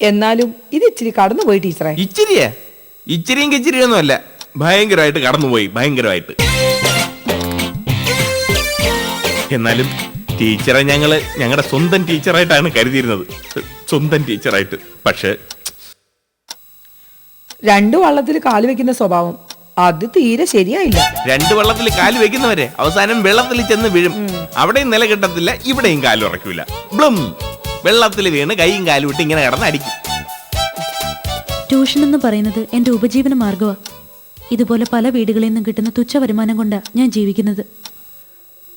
എന്നാലും ഇത് ഇച്ചിരി കടന്നു പോയി ടീച്ചറെ. ഇച്ചിരിയാ? ഇച്ചിരിയും കിച്ചിരിയൊന്നും അല്ല ഭയങ്കരമായിട്ട് കടന്നുപോയി ഭയങ്കരമായിട്ട്. എന്നാലും ടീച്ചറെ ഞങ്ങൾ ഞങ്ങളുടെ സ്വന്തം ടീച്ചറായിട്ടാണ് കരുതിയിരുന്നത്. സ്വന്തം ടീച്ചറായിട്ട്. പക്ഷേ രണ്ടു വള്ളത്തിൽ കാൽ വെക്കുന്ന സ്വഭാവം. അത് തീരെ ശരിയായില്ല. രണ്ട് വെള്ളത്തിൽ കാൽ വെക്കുന്നവരെ അവസാനം വെള്ളത്തിൽ ചെന്ന് വീഴും. അവിടെയും നില കിട്ടത്തില്ല ഇവിടെയും കാൽ ഉറക്കില്ല ബ്ലും. വെള്ളത്തിൽ വീണ് കൈയും കാലും ഇട്ട് ഇങ്ങനെ കിടന്ന് അടിക്കും ട്യൂഷൻ എന്ന് പറയുന്നത് എന്റെ ഉപജീവന മാർഗമാ ഇതുപോലെ പല വീടുകളിൽ നിന്നും കിട്ടുന്ന തുച്ഛ വരുമാനം കൊണ്ടാ ഞാൻ ജീവിക്കുന്നത്.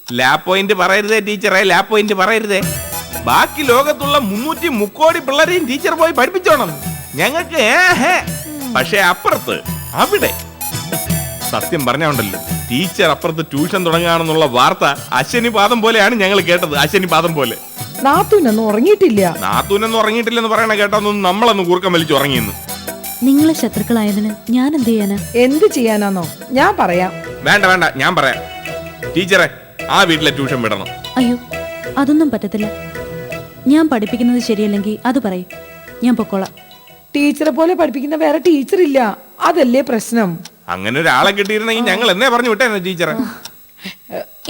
ലാബ് പോയിന്റ് പറയരുതേ ടീച്ചറെ ലാബ് പോയിന്റ് പറയരുതേ. ബാക്കി ലോകത്തുള്ള മുന്നൂറ്റി മുക്കോടി പിള്ളേരെയും ടീച്ചർ പോയി പഠിപ്പിച്ചോണം. ഞങ്ങൾക്ക് പക്ഷെ അപ്പുറത്ത് അവിടെ സത്യം പറഞ്ഞുണ്ടല്ലോ ടീച്ചർ അപ്പുറത്ത് ട്യൂഷൻ തുടങ്ങുകയാണെന്നുള്ള വാർത്ത അശ്വനി പാദം പോലെയാണ് ഞങ്ങൾ കേട്ടത് അശ്വനി പാദം പോലെ. നാത്തൂനൊന്നും ഉറങ്ങിയിട്ടില്ല. നാത്തൂനൊന്നും ഉറങ്ങിയിട്ടില്ലെന്ന് പറയണ കേട്ടൊന്നും നമ്മളൊന്ന് കൂർക്കം വലിച്ചു ഉറങ്ങിയെന്ന്. നിങ്ങളെ ശത്രുക്കളായതിന് ഞാൻ എന്ത് ചെയ്യാനാ? എന്ത് ചെയ്യാനാന്നോ? ഞാൻ പറയാം. വേണ്ട വേണ്ട ഞാൻ പറയാം. ടീച്ചറെ ആ വീട്ടിലെ ട്യൂഷൻ വിടണം. അയ്യോ അതൊന്നും പറ്റത്തില്ല. ഞാൻ പഠിപ്പിക്കുന്നത് ശരിയല്ലെങ്കിൽ അത് പറയും. ഞാൻ പൊക്കോളാം. ടീച്ചറെ പോലെ പഠിപ്പിക്കുന്ന വേറെ ടീച്ചർ ഇല്ല അതല്ലേ പ്രശ്നം. അങ്ങനെ ഒരാളെ കിട്ടിയിരുന്നെങ്കിൽ ഞങ്ങൾ എന്നേ പറഞ്ഞു വിട്ടേ ടീച്ചറെ.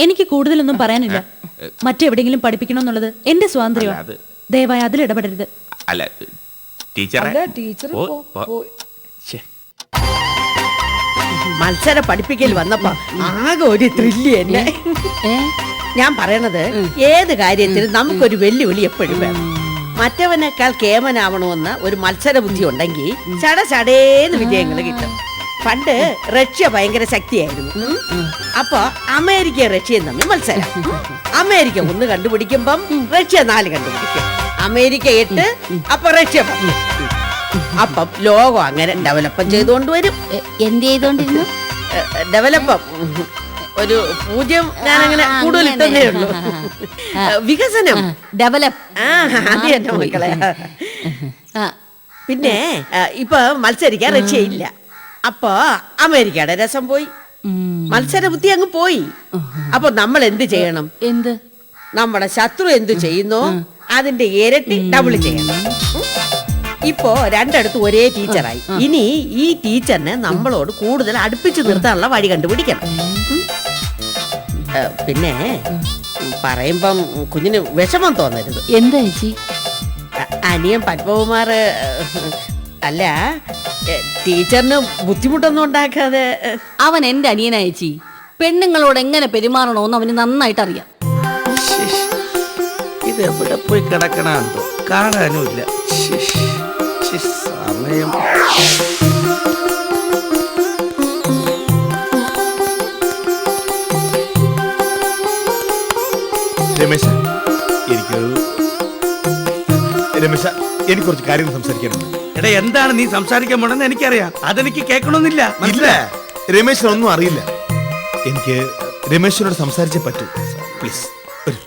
എനിക്ക് കൂടുതലൊന്നും പറയാനില്ല. മറ്റെവിടെങ്കിലും പഠിപ്പിക്കണമെന്നുള്ളത് എന്റെ സ്വാതന്ത്ര്യമാണ് ദയവായി അതിൽ ഇടപെടരുത്. അല്ല ടീച്ചറെ. മത്സര പഠിപ്പിക്കൽ വന്നപ്പോ ആകെ ഒരു ത്രില്ല് തന്നെ ഞാൻ പറയണത് ഏത് കാര്യത്തിലും നമുക്കൊരു വെല്ലുവിളി എപ്പോഴും വേണം. മറ്റവനേക്കാൾ കേമനാവണമെന്ന് ഒരു മത്സര ബുദ്ധി ഉണ്ടെങ്കിൽ ചട ചടേന്ന് വിജയങ്ങൾ കിട്ടും. പണ്ട് റഷ്യ ഭയങ്കര ശക്തിയായിരുന്നു. അപ്പൊ അമേരിക്ക റഷ്യയും തമ്മിൽ മത്സരം. അമേരിക്ക ഒന്ന് കണ്ടുപിടിക്കുമ്പം റഷ്യ നാല് കണ്ടുപിടിക്കും. അമേരിക്ക എട്ട് അപ്പൊ റഷ്യ പത്ത്. അപ്പം ലോകം അങ്ങനെ ഡെവലപ്പ് ചെയ്തുകൊണ്ട് വരും. എന്ത് ചെയ്തോണ്ടിരുന്നു ഡെവലപ്പം. ഒരു പൂജ്യം ഞാൻ അങ്ങനെ കൂടുതൽ. ഇട്ടതേ ഉള്ളൂ. വികസനം. ഡെവലപ്പ്. അത് തന്നെ മക്കളെ. പിന്നെ ഇപ്പൊ മത്സരിക്കാൻ റഷ്യയില്ല അപ്പൊ അമേരിക്കയുടെ രസം പോയി. മത്സര ബുദ്ധി അങ്ങ് പോയി. അപ്പൊ നമ്മൾ എന്ത് ചെയ്യണം? എന്ത്? നമ്മുടെ ശത്രു എന്ത് ചെയ്യുന്നു? അതിന്റെ ഇരട്ടി ഡബിൾ ചെയ്യണം. ഇപ്പോ രണ്ടടുത്ത് ഒരേ ടീച്ചറായി. ഇനി ഈ ടീച്ചറിനെ നമ്മളോട് കൂടുതൽ അടുപ്പിച്ചു നിർത്താനുള്ള വഴി കണ്ടുപിടിക്കണം. പിന്നെ പറയുമ്പം കുഞ്ഞിന് വിഷമം തോന്നരുത്. എന്താ ചേച്ചി? അനിയൻ പത്മകുമാർ അല്ല ടീച്ചറിന് ബുദ്ധിമുട്ടൊന്നും ഉണ്ടാക്കാതെ അവൻ എന്റെ അനിയനായച്ചി പെണ്ണുങ്ങളോട് എങ്ങനെ പെരുമാറണോന്ന് അവന് നന്നായിട്ട് അറിയാം. ഇത് എവിടെ പോയി കിടക്കണോ കാണാനുമില്ല. സമയം. രമേശ എനിക്കൊരു രമേശ എനിക്ക് കുറച്ച് കാര്യങ്ങൾ സംസാരിക്കാനുണ്ട്. എടാ എന്താണ് നീ സംസാരിക്കാൻ പോണെന്ന് എനിക്കറിയാം. അതെനിക്ക് കേൾക്കണമെന്നില്ല. ഇല്ല. മനസ്സിലാ രമേശിനൊന്നും അറിയില്ല. എനിക്ക് രമേശനോട് സംസാരിച്ചേ പറ്റൂ. പ്ലീസ് വരൂ.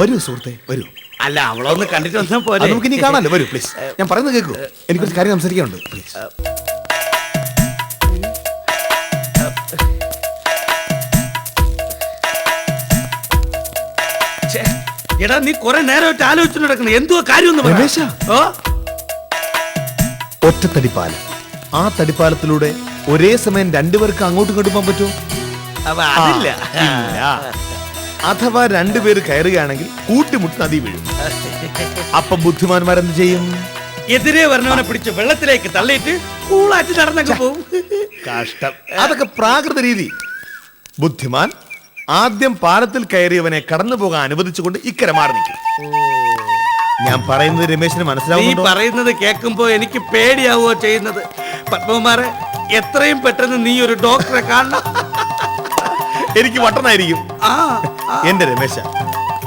വരൂ സുഹൃത്തെ വരൂ. അല്ല അവളൊന്ന് കണ്ടിട്ട് വന്നാൽ അത് പോലെ നമുക്ക് ഇനി കാണാമല്ലോ വരൂ പ്ലീസ് ഞാൻ പറയുന്നത് കേൾക്കൂ. എനിക്ക് കുറച്ച് കാര്യം സംസാരിക്കാനുണ്ട് പ്ലീസ് എടാ നീ കുറെ നേരമായിട്ട് ആലോചിച്ചു നടക്കണം എന്തുവാ കാര്യം ഒന്ന്. രമേശ. ഓ? ഒറ്റ തടിപ്പാലം ആ തടിപ്പാലത്തിലൂടെ ഒരേ സമയം രണ്ടുപേർക്ക് അങ്ങോട്ടും ഇങ്ങോട്ടും പോകാൻ പറ്റുമോ? അവ അതില്ല. ഇല്ല. അഥവാ രണ്ടുപേര് കയറുകയാണെങ്കിൽ കൂട്ടിമുട്ടി നദി വീഴും. അപ്പൊ ബുദ്ധിമാന്മാരെന്ത് ചെയ്യും? എതിരെ വരണവനെ പിടിച്ച് വെള്ളത്തിലേക്ക് തള്ളിയിട്ട് കൂളായിട്ട് നടന്നൊക്കെ പോവും. കഷ്ടം. അതൊക്കെ പ്രാകൃത രീതി. ബുദ്ധിമാൻ ആദ്യം പാലത്തിൽ കയറിയവനെ കടന്നു പോകാൻ അനുവദിച്ചുകൊണ്ട് ഇക്കരെ മാറി നിൽക്കും. ഞാൻ പറയുന്നത് രമേശിന് നീ മനസ്സിലാവുന്നുണ്ടോ? പറയുന്നത് കേൾക്കുമ്പോ എനിക്ക് പേടിയാവുക ചെയ്യുന്നത്? പത്മകുമാറെ എത്രയും പെട്ടെന്ന് നീ ഒരു ഡോക്ടറെ കാണണം. എനിക്ക് വട്ടനായിരിക്കും. ആ ആ. എന്റെ രമേശ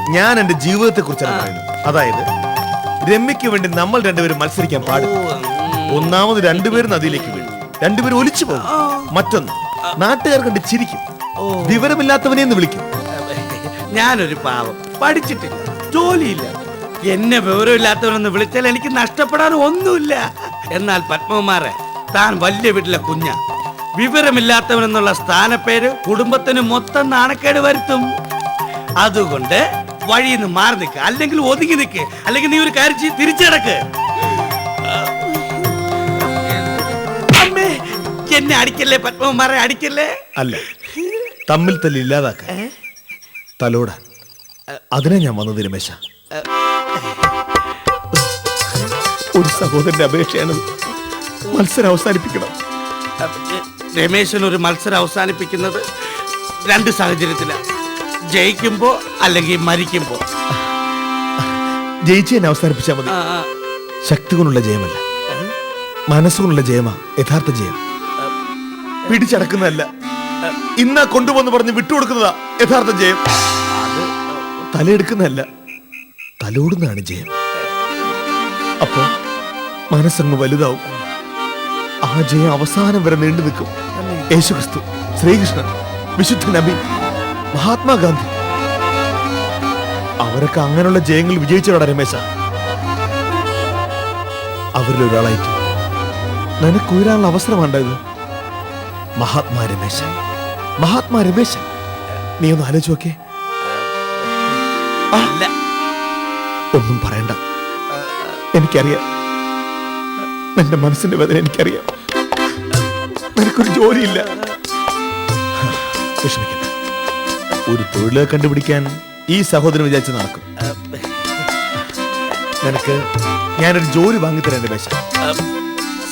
ഞാൻ എന്റെ ജീവിതത്തെ കുറിച്ചാണ് പറയുന്നത്. അതായത് രമ്യക്ക് വേണ്ടി നമ്മൾ രണ്ടുപേരും മത്സരിക്കാൻ പാടില്ല. ഒന്നാമത് രണ്ടുപേരും നദിയിലേക്ക് വീഴും. രണ്ടുപേരും ഒലിച്ചു പോകും. മറ്റൊന്ന് നാട്ടുകാർ കണ്ട് ചിരിക്കും. വിവരമില്ലാത്തവനെ എന്ന് വിളിക്കും. ഞാനൊരു പാവം. പഠിച്ചിട്ടില്ല. ജോലിയില്ല. എന്നെ വിവരമില്ലാത്തവരൊന്ന് വിളിച്ചാൽ എനിക്ക് നഷ്ടപ്പെടാൻ ഒന്നുമില്ല. എന്നാൽ പത്മകുമാറെ താൻ വലിയ വീട്ടിലെ കുഞ്ഞ. വിവരമില്ലാത്തവനെന്നുള്ള സ്ഥാനപ്പേര് കുടുംബത്തിന് മൊത്തം നാണക്കേട് വരുത്തും. അതുകൊണ്ട് വഴിയിൽ നിന്ന് മാറി നിൽക്കുക അല്ലെങ്കിൽ ഒതുങ്ങി നിൽക്ക് അല്ലെങ്കിൽ നീ ഒരു കാര്യം തിരിച്ചടക്ക് അമ്മേ എന്നെ അടിക്കല്ലേ പത്മകുമാറെ അടിക്കല്ലേ? അല്ല തമ്മിൽ തല്ലില്ലാതാക്കാൻ തലോടാൻ. അതിനെ ഞാൻ വന്നത് രമേശാ. ഒരു സഹോദരന്റെ അപേക്ഷയാണത് മത്സരം അവസാനിപ്പിക്കണം. രമേശൻ ഒരു മത്സരം അവസാനിപ്പിക്കുന്നത് രണ്ട് സാഹചര്യത്തിലാണ് ജയിക്കുമ്പോ അല്ലെങ്കിൽ മരിക്കുമ്പോ. ജയിച്ചു തന്നെ അവസാനിപ്പിച്ചാൽ മതി. ശക്തി കൊണ്ടുള്ള ജയമല്ല. മനസ്സുകൊണ്ടുള്ള ജയമാ യഥാർത്ഥ ജയം. പിടിച്ചടക്കുന്നതല്ല. ഇന്നാ കൊണ്ടുപോന്ന് പറഞ്ഞ് വിട്ടുകൊടുക്കുന്നതാ യഥാർത്ഥ ജയം. തലയെടുക്കുന്നതല്ല തലോടുന്നതാണ് ജയം. അപ്പോ മനസ്സങ്ങ് വലുതാവും. ആ ജയം അവസാനം വരെ നീണ്ടു നിൽക്കും. യേശുക്രിസ്തു ശ്രീകൃഷ്ണൻ വിശുദ്ധ നബി മഹാത്മാഗാന്ധി അവരൊക്കെ അങ്ങനെയുള്ള ജയങ്ങൾ വിജയിച്ചവരാണ് രമേശ. അവരിൽ ഒരാളായിട്ട് നിനക്ക് ഉയരാനുള്ള അവസരമുണ്ടായത് മഹാത്മാ രമേശൻ. മഹാത്മാ രമേശൻ. നീ ഒന്ന് ആലോചിച്ചോക്കേ ഒന്നും പറയണ്ട. എനിക്കറിയാം. എന്റെ മനസ്സിന്റെ വേദന എനിക്കറിയാം. നിനക്കൊരു ജോലിയില്ല. വിഷമിക്കണ്ട. ഒരു തൊഴിലെ കണ്ടുപിടിക്കാൻ ഈ സഹോദരൻ വിചാരിച്ച് നടക്കും. നിനക്ക് ഞാനൊരു ജോലി വാങ്ങിത്തരാൻ പേശ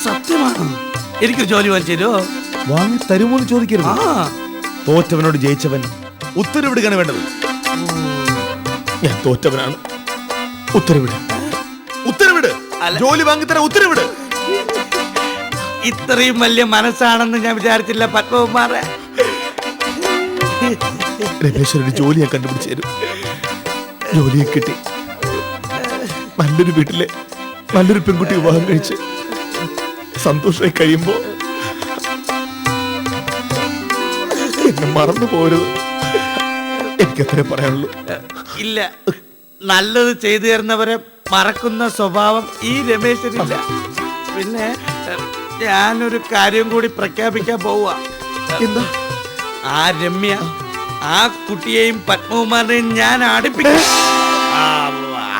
സത്യമാണ്? എനിക്കൊരു ജോലി വാങ്ങിച്ചു തരുമോ വാങ്ങി തരുമോ എന്ന് ചോദിക്കരുത്. ആ. തോറ്റവനോട് ജയിച്ചവൻ ഉത്തരവിടുകയാണ് വേണ്ടത്. ഞാൻ തോറ്റവനാണ്. ഉത്തരവിട് ഉത്തരവിട് ജോലി വാങ്ങിത്തരാൻ ഉത്തരവിട്. ഇത്രയും വലിയ മനസ്സാണെന്ന് ഞാൻ വിചാരിച്ചില്ല പത്മകുമാറെ. രമേശ്വരൊരു ജോലി ഞാൻ കണ്ടുപിടിച്ചു തരും. ജോലിയെ കിട്ടി. നല്ലൊരു വീട്ടിലെ നല്ലൊരു പെൺകുട്ടി വിവാഹം കഴിച്ച് സന്തോഷമായി കഴിയുമ്പോ എന്നെ മറന്നു പോരുത് എനിക്കത്രേ പറയാനുള്ളൂ. ഇല്ല. നല്ലത് ചെയ്തു തരുന്നവരെ മറക്കുന്ന സ്വഭാവം ഈ രമേശനില്ല. പിന്നെ ഞാനൊരു കാര്യം കൂടി പ്രഖ്യാപിക്കാൻ പോവുക എന്താ? ആ രമ്യ ആ കുട്ടിയെയും പത്മകുമാറിനെയും ഞാൻ ആടിപ്പിക്കും.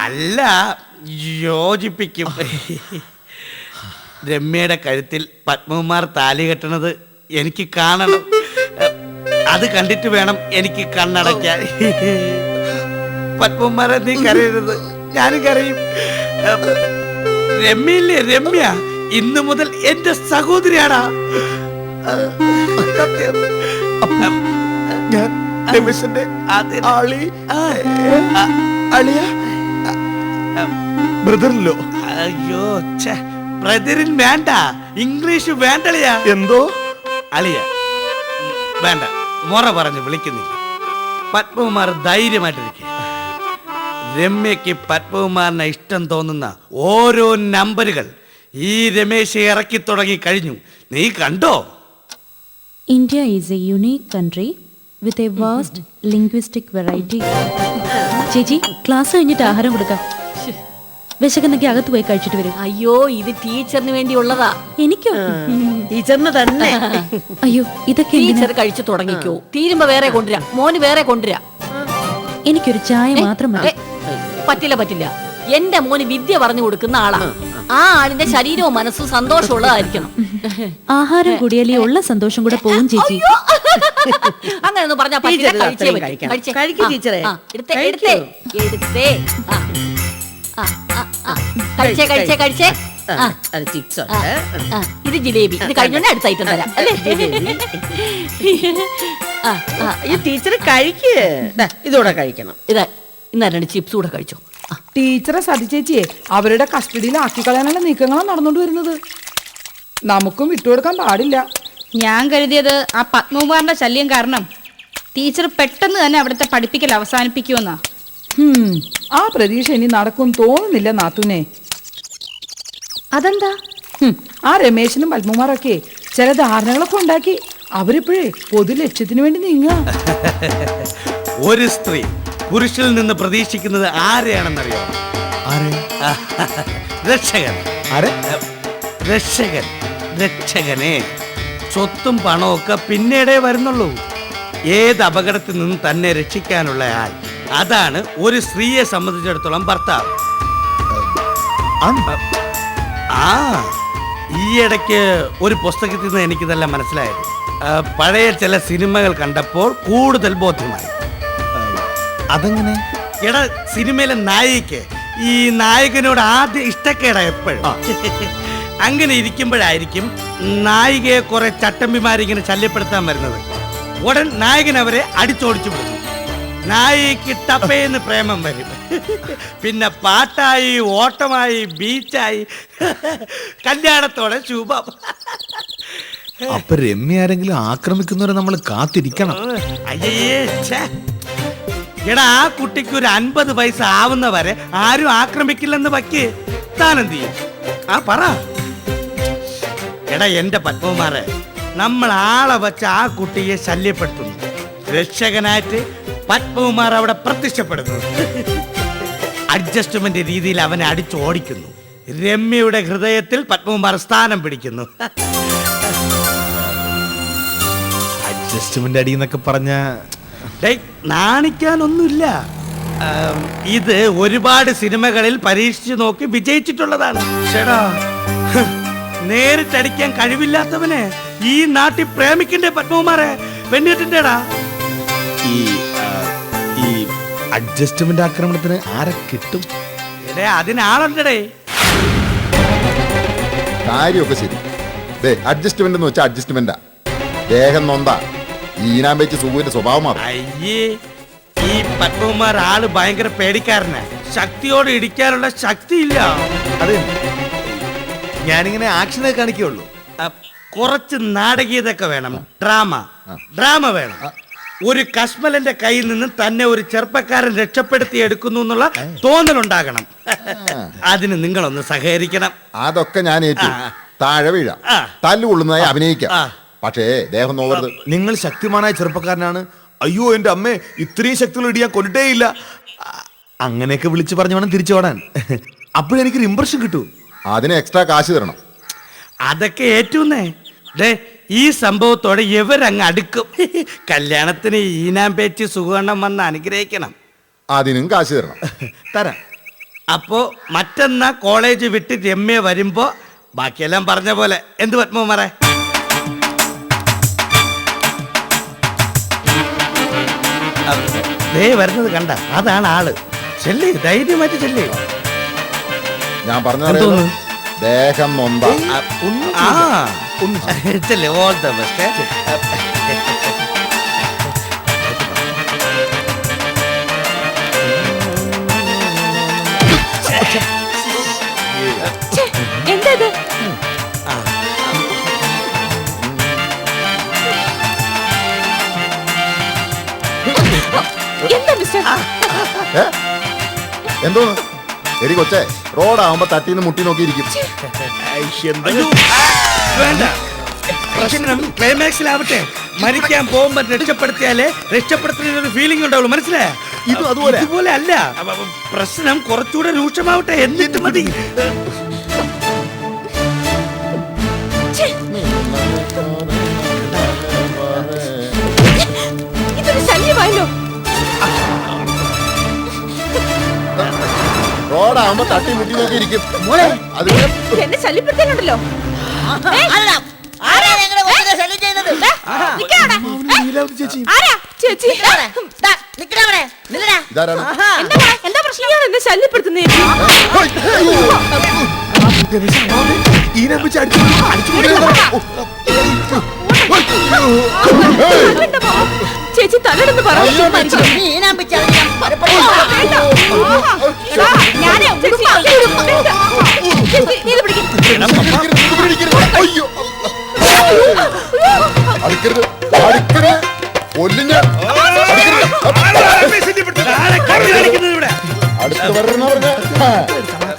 അല്ല യോജിപ്പിക്കും. രമ്യയുടെ കഴുത്തിൽ പത്മകുമാർ താലി കെട്ടണത് എനിക്ക് കാണണം. അത് കണ്ടിട്ട് വേണം എനിക്ക് കണ്ണടയ്ക്കാൻ. പത്മകുമാരെ നീ കരയരുത് ഞാനും കരയും. രമ്യയില്ലേ? രമ്യ ഇന്നു മുതൽ എന്റെ സഹോദരിയാടാ. ഞാൻ അതെ. ആളി. അളിയ ബ്രദറിലോ? അയ്യോ ബ്രദറിൻ വേണ്ട. ഇംഗ്ലീഷ് വേണ്ടളിയാ. എന്തോ? അളിയ വേണ്ട. മുറ പറഞ്ഞ് വിളിക്കുന്നില്ല. പത്മകുമാർ ധൈര്യമായിട്ടിരിക്കുക രമ്യക്ക് പത്മകുമാറിന് ഇഷ്ടം തോന്നുന്ന ഓരോ നമ്പറുകൾ ഈ രമേശ് ഇറക്കി തുടങ്ങി കഴിഞ്ഞു. നീ കണ്ടോ? India is a unique country with a vast linguistic variety ചേച്ചി ക്ലാസ് കഴിഞ്ഞിട്ട് ആഹാരം കൊടുക്കാം. വിശക്കുന്നെങ്കിൽ അകത്ത് പോയി കഴിച്ചിട്ട് വരും. അയ്യോ ഇത് ടീച്ചറിന് വേണ്ടിയുള്ളതാ. എനിക്കോ? ടീച്ചറിന് തന്നെ. അയ്യോ ഇതൊക്കെ ടീച്ചർ കഴിച്ചു തുടങ്ങിക്കോ. തീരുമ്പോ വേറെ കൊണ്ടുവരാം. മോന് വേറെ കൊണ്ടുവരാം. എനിക്കൊരു ചായ മാത്രം മതി. പറ്റില്ല പറ്റില്ല. എന്റെ മോന് വിദ്യ പറഞ്ഞു കൊടുക്കുന്ന ആളാണ് ആ ആളിന്റെ ശരീരവും മനസ്സും സന്തോഷമുള്ളതായിരിക്കണം. ആഹാരം കൂടിയാലേ ഉള്ള സന്തോഷം കൂടെ പോകും ചേച്ചി. അങ്ങനെ ഒന്ന് പറഞ്ഞാ പറ്റില്ല. ടീച്ചർ കഴിച്ചേ അത്രയും പറ്റൂ. കഴിക്കണം. കഴിച്ചേ. കഴിക്ക് ആ, ടീച്ചറെ. ആ, എടുത്തേ കഴിക്കൂ. എടുത്തേ. എടുത്തേ. ആ. ആ, ആ, ആ. കഴിച്ചേ കഴിച്ചേ കഴിച്ചേ ആ, അത് ചിപ്സ് ആ, ഉണ്ട്. ആ. ഇത് ജിലേബി. ഇത് കഴിഞ്ഞോണ്ട് അടുത്ത ഐറ്റം തരാം. അല്ലേ? ആ ആ ഈ ടീച്ചർ കഴിക്ക്. ദാ, ഇതൂടെ കഴിക്കണം. ഇതാ. ഇന്നാ രണ്ട് ചിപ്സ് കൂടെ കഴിച്ചോ. ടീച്ചറെ സതി ചേച്ചിയെ അവരുടെ കസ്റ്റഡിയിൽ ആക്കി കളയാനുള്ള നീക്കങ്ങളാണ് നടന്നുകൊണ്ട് വരുന്നത്. നമുക്കും വിട്ടുകൊടുക്കാൻ പാടില്ല. ഞാൻ കരുതിയത് ആ പത്മകുമാറിന്റെ ശല്യം കാരണം ടീച്ചർ പെട്ടെന്ന് തന്നെ അവിടുത്തെ പഠിപ്പിക്കൽ അവസാനിപ്പിക്കുമെന്നാ. ആ പ്രതീക്ഷ ഇനി നടക്കും തോന്നുന്നില്ല നാത്തുനെ. അതെന്താ? ആ രമേശനും പത്മകുമാറൊക്കെ ചില ധാരണകളൊക്കെ ഉണ്ടാക്കി അവരിപ്പോഴേ പൊതു ലക്ഷ്യത്തിന് വേണ്ടി നീങ്ങ ഒരു സ്ത്രീ പുരുഷനിൽ നിന്ന് പ്രതീക്ഷിക്കുന്നത് ആരെയാണെന്നറിയോ? ആരെ? രക്ഷകൻ. ആരെ? രക്ഷകൻ. രക്ഷകനെ. സ്വത്തും പണവും ഒക്കെ പിന്നീടേ വരുന്നുള്ളൂ. ഏത് അപകടത്തിൽ നിന്ന് തന്നെ രക്ഷിക്കാനുള്ള ആൾ. അതാണ് ഒരു സ്ത്രീയെ സംബന്ധിച്ചിടത്തോളം ഭർത്താവ്? ആ ഈ ഇടയ്ക്ക് ഒരു പുസ്തകത്തിൽ നിന്ന് എനിക്കിതെല്ലാം മനസ്സിലായത്. പഴയ ചില സിനിമകൾ കണ്ടപ്പോൾ കൂടുതൽ ബോധ്യമായി. അതെങ്ങനെ? എടാ സിനിമയിലെ നായിക്ക് ഈ നായകനോട് ആദ്യം ഇഷ്ടക്കേടാ എപ്പോഴും. അങ്ങനെ ഇരിക്കുമ്പോഴായിരിക്കും നായികയെ കുറെ ചട്ടമ്പിമാരിങ്ങനെ ശല്യപ്പെടുത്താൻ വരുന്നത്. ഉടൻ നായകൻ അവരെ അടിച്ചോടിച്ചു വിടുന്നു നായിക്ക് ടപ്പേന്ന് പ്രേമം വരും. പിന്നെ പാട്ടായി ഓട്ടമായി ബീച്ചായി. കല്യാണത്തോടെ ശുഭം. അപ്പൊ രമ്യ ആരെങ്കിലും ആക്രമിക്കുന്നവരെ നമ്മൾ കാത്തിരിക്കണം. അയ്യേ ഛേ. എടാ ആ കുട്ടിക്ക് ഒരു അൻപത് വയസ്സ് ആവുന്നവരെ ആരും ആക്രമിക്കില്ലെന്ന് വയ്ക്ക്. താനെന്ത് ചെയ്യും? ആ പറ. എടാ എന്റെ പത്മമാരെ നമ്മൾ ആളെ വച്ച് ആ കുട്ടിയെ ശല്യപ്പെടുത്തുന്നു. രക്ഷകനായിട്ട് പത്മകുമാർ അവിടെ പ്രത്യക്ഷപ്പെടുന്നു. അഡ്ജസ്റ്റ്മെന്റ് രീതിയിൽ അവനെ അടിച്ചോടിക്കുന്നു രമ്യയുടെ ഹൃദയത്തിൽ പത്മകുമാർ സ്ഥാനം പിടിക്കുന്നു. അഡ്ജസ്റ്റ്മെന്റ് അടി എന്നൊക്കെ പറഞ്ഞ നാണിക്കാനൊന്നുമില്ല. ഇത് ഒരുപാട് സിനിമകളിൽ പരീക്ഷിച്ചു നോക്കി വിജയിച്ചിട്ടുള്ളതാണ്. ചേടാ നേരിട്ടടിക്കാൻ കഴിവില്ലാത്തവനെ ഈ നാട്ടിൽ പ്രേമിക്കണ്ടേ പത്മകുമാറെ? പെണ്ണിട്ടിട്ടേടാ ഈ ഈ അഡ്ജസ്റ്റ്മെന്റ് ആക്രമണത്തിന് ആരെ കിട്ടും? എടേ അതിനാളുണ്ടടേ കാര്യമൊക്കെ ശരി. ദേ അഡ്ജസ്റ്റ്മെന്റ് എന്ന് വെച്ചാൽ അഡ്ജസ്റ്റ്മെന്റാ. ദേഹം നൊന്ത. ഈനാൻ വെച്ച് സുഖുവിന്റെ സ്വഭാവം മാറും. അയ്യേ ഈ പത്മകുമാർ ആൾ ഭയങ്കര പേടിക്കാരനാ. ശക്തിയോട് ഇടിക്കാനുള്ള ശക്തിയില്ല. അത്. ഞാനിങ്ങനെ ആക്ഷനെ കാണിക്കുള്ളൂ കുറച്ച് നാടകീയതൊക്കെ വേണം. ഡ്രാമ. ഡ്രാമ വേണം. ഒരു കശ്മലന്റെ കയ്യിൽ നിന്ന് തന്നെ ഒരു ചെറുപ്പക്കാരൻ രക്ഷപ്പെടുത്തി എടുക്കുന്നു എന്നുള്ള തോന്നലുണ്ടാകണം. അതിന് നിങ്ങളൊന്ന് സഹകരിക്കണം. അതൊക്കെ ഞാൻ ഏറ്റു. താഴെ വീഴാം. തല്ലുകൊള്ളുന്നതായി അഭിനയിക്കാം. പക്ഷേ ദേഹം നോവരുത്. നിങ്ങൾ ശക്തിമാനായ ചെറുപ്പക്കാരനാണ്. അയ്യോ എന്റെ അമ്മേ ഇത്രയും ശക്തിയുള്ള ഇടിയാൻ അ- അങ്ങനെയൊക്കെ വിളിച്ചു പറഞ്ഞു വേണം തിരിച്ചു ഓടാൻ. അപ്പോഴെനിക്കൊരു ഇമ്പ്രഷൻ കിട്ടൂ. അതിന് എക്സ്ട്രാ കാശ് തരണം. അതൊക്കെ ഏറ്റവും ദേ ഈ സംഭവത്തോടെ ഇവരങ്ങ് അടുക്കും. കല്യാണത്തിന് ഈനാം പേച്ച് സുഖണം വന്ന് അനുഗ്രഹിക്കണം. അതിനും കാശ് തരണം. തരാം. അപ്പോ മറ്റന്നാ കോളേജ് വിട്ട് രമ്യ വരുമ്പോ ബാക്കിയെല്ലാം പറഞ്ഞ പോലെ. എന്ത് പത്മകുമാറെ? ദേ വരുന്നത് കണ്ട. അതാണ് ആൾ. ചെല്ലി ധൈര്യമായിട്ട് ചെല്ലി. ഞാൻ പറഞ്ഞു എന്തോന്ന്? ദേഹം നൊന്ത ആ ചെല്ലേ ഓൾ ദ ബെസ്റ്റ് എന്തോന്ന് എടി കൊച്ചേ റോഡാവുമ്പോ തട്ടിന്ന് മുട്ടി നോക്കിയിരിക്കും. വേണ്ട. പ്രശ്നം ക്ലൈമാക്സിലാവട്ടെ. മരിക്കാൻ പോകുമ്പോ രക്ഷപ്പെടുത്തിയാലേ രക്ഷപ്പെടുത്തുന്ന ഒരു ഫീലിംഗ് ഉണ്ടാവുള്ളൂ മനസ്സിലായ? ഇത് അതുപോലെ? ഇതുപോലെ അല്ല. പ്രശ്നം കുറച്ചുകൂടെ രൂക്ഷമാവട്ടെ എന്നിട്ട് മതി. റോഡാവുമ്പോ തട്ടി മുട്ടി നോക്കിയിരിക്കും അത് എന്നെ ശല്യപ്പെടുത്താനുണ്ടല്ലോ എന്താ പറ- എന്താ പ്രശ്നം ഇയാൾ എന്നെ ശല്യപ്പെടുത്തുന്നേ ഈനെ വെച്ച് അടിച്ചു അടിച്ചു ചേച്ചി തലയിടുന്ന് പറഞ്ഞു അടുക്കരുത്. അടുക്കരുത്. കൊല്ലിഞ്ഞ അടുത്ത് വരണ പറഞ്ഞ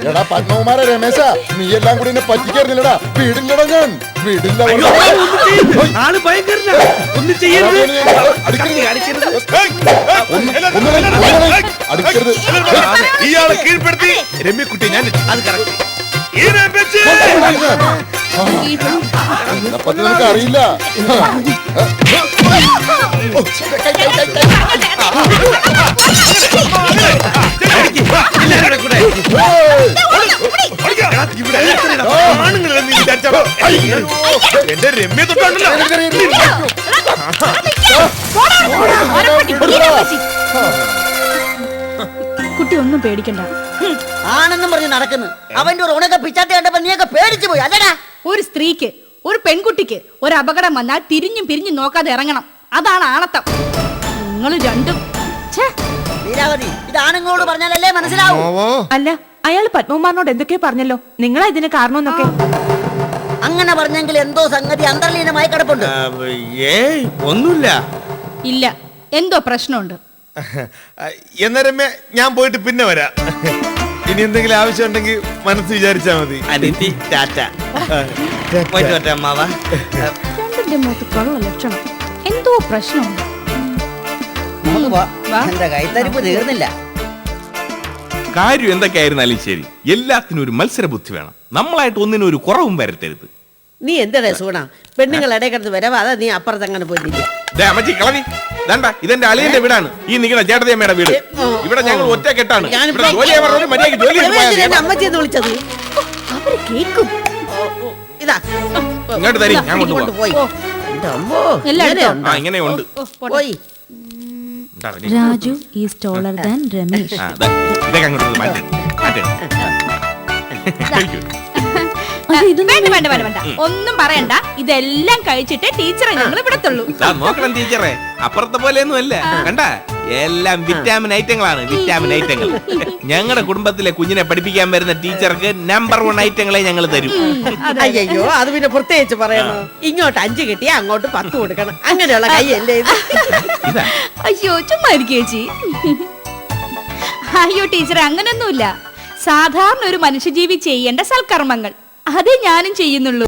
എടാ പത്മകുമാര രമേശ നീ എല്ലാം കൂടി എന്നെ പറ്റിക്കായിരുന്നില്ലടാ വീടില്ലടാ ഞാൻ വീടില്ല അടുക്കരുത് ഇയാളെ കീഴ്പ്പെടുത്തി രമ്യക്കുട്ടി ഞാൻ അത് കറക്റ്റ് നിനക്ക് അറിയില്ല ആണുങ്ങളെ നീ വിചാരിച്ച പിടിച്ചോടാ. എന്റെ രമ്യ തൊട്ടുണ്ടല്ലോ കുട്ടി ഒന്നും പേടിക്കണ്ട ആണെന്നും പറഞ്ഞ് നടക്കുന്നു. അവന്റെ ഒരു ഉണക്ക പിച്ചാത്തി കണ്ടപ്പോ നീയൊക്കെ പേടിച്ചു പോയി. അല്ലടാ. ഒരു സ്ത്രീക്ക് ഒരു പെൺകുട്ടിക്ക് ഒരു അപകടം വന്നാൽ തിരിഞ്ഞും പിരിഞ്ഞും നോക്കാതെ ഇറങ്ങണം. അതാണ് ആണത്തം. നിങ്ങൾ രണ്ടും. ഛേ, ലീലാവതി ഇത് ആണുങ്ങളോട് പറഞ്ഞാലല്ലേ മനസ്സിലാവൂ? അല്ല അയാൾ പത്മകുമാറിനോട് എന്തൊക്കെയോ പറഞ്ഞല്ലോ? നിങ്ങളാ ഇതിന് കാരണമെന്നൊക്കെ. അങ്ങനെ പറഞ്ഞെങ്കിൽ എന്തോ സംഗതി അന്തർലീനമായി കിടപ്പുണ്ട്. ഏയ് ഒന്നുമില്ല. ഇല്ല എന്തോ പ്രശ്നമുണ്ട്. എന്നാ ഞാൻ പോയിട്ട് പിന്നെ വരാം. ഇനി എന്തെങ്കിലും ആവശ്യം ഉണ്ടെങ്കിൽ മനസ്സ് വിചാരിച്ചാ മതി. അനിത്തി ടാറ്റ. പോയിട്ട് വരട്ടെ അമ്മാവ. രണ്ടിന്റെ മുഖത്ത് കള്ള ലക്ഷണം എന്തോ പ്രശ്നമുണ്ട്. നമുക്ക് പോവാം. എന്റെ കൈത്തരിപ്പ് തീർന്നില്ല. കാര്യം എന്തൊക്കെയായിരുന്നാലും ശരി. എല്ലാത്തിനും ഒരു മത്സര ബുദ്ധി വേണം. നമ്മളായിട്ട് ഒന്നിനും ഒരു കുറവും വരുത്തരുത്. നീ എന്താ സൂണ പെണ്ണുങ്ങൾ ഇടയിൽ കിടന്ന് വരവാ? അതാ നീ അപ്പുറത്ത് അങ്ങനെ പോയിട്ടില്ല ദേ അമ്മച്ചി ദണ്ട ഇതെന്റെ അളിയന്റെ വീടാണ്. ഈ നിൽക്കുന്ന ചേട്ടതിയമ്മയുടെ വീട്. ഇവിടെ ഞങ്ങൾ ഒറ്റ കെട്ടാണ്. അമ്മച്ചി എന്ന് വിളിച്ചത് അവർ കേക്കും. ഇതാ. ഇങ്ങോട്ട് തരി ഞാൻ കൊണ്ടുപോയി? ഇങ്ങനെയുണ്ടോ? പോയി. Raju is taller than Ramesh. ഇതൊക്കെ അങ്ങോട്ട് മാറ്റി മാറ്റി. വേണ്ട. വേണ്ട വേണ്ട വേണ്ട ഒന്നും പറയണ്ട. ഇതെല്ലാം കഴിച്ചിട്ട് ടീച്ചറെ ഞങ്ങൾ വിടത്തുള്ളൂ നോക്കണം ടീച്ചറെ. അപ്പുറത്തെ പോലെയൊന്നും അല്ല. കണ്ട? എല്ലാം വിറ്റാമിൻ ഐറ്റങ്ങളാണ് വിറ്റാമിൻ ഐറ്റങ്ങൾ. ഞങ്ങളുടെ കുടുംബത്തിലെ കുഞ്ഞിനെ പഠിപ്പിക്കാൻ വരുന്ന ടീച്ചർക്ക് നമ്പർ വൺ ഐറ്റങ്ങളെ ഞങ്ങൾ തരും. അയ്യോ അത് പിന്നെ പ്രത്യേകിച്ച് പറയണോ? ഇങ്ങോട്ട് അഞ്ച് കിട്ടിയാ അങ്ങോട്ട് പത്ത് കൊടുക്കണം. അങ്ങനെയുള്ള കൈയല്ലേ ഇത്? അയ്യോ ചുമ്മാ ചേച്ചി. അയ്യോ ടീച്ചറെ അങ്ങനൊന്നുമില്ല. സാധാരണ ഒരു മനുഷ്യജീവി ചെയ്യേണ്ട സൽക്കർമ്മങ്ങൾ. അതേ ഞാനും ചെയ്യുന്നുള്ളൂ.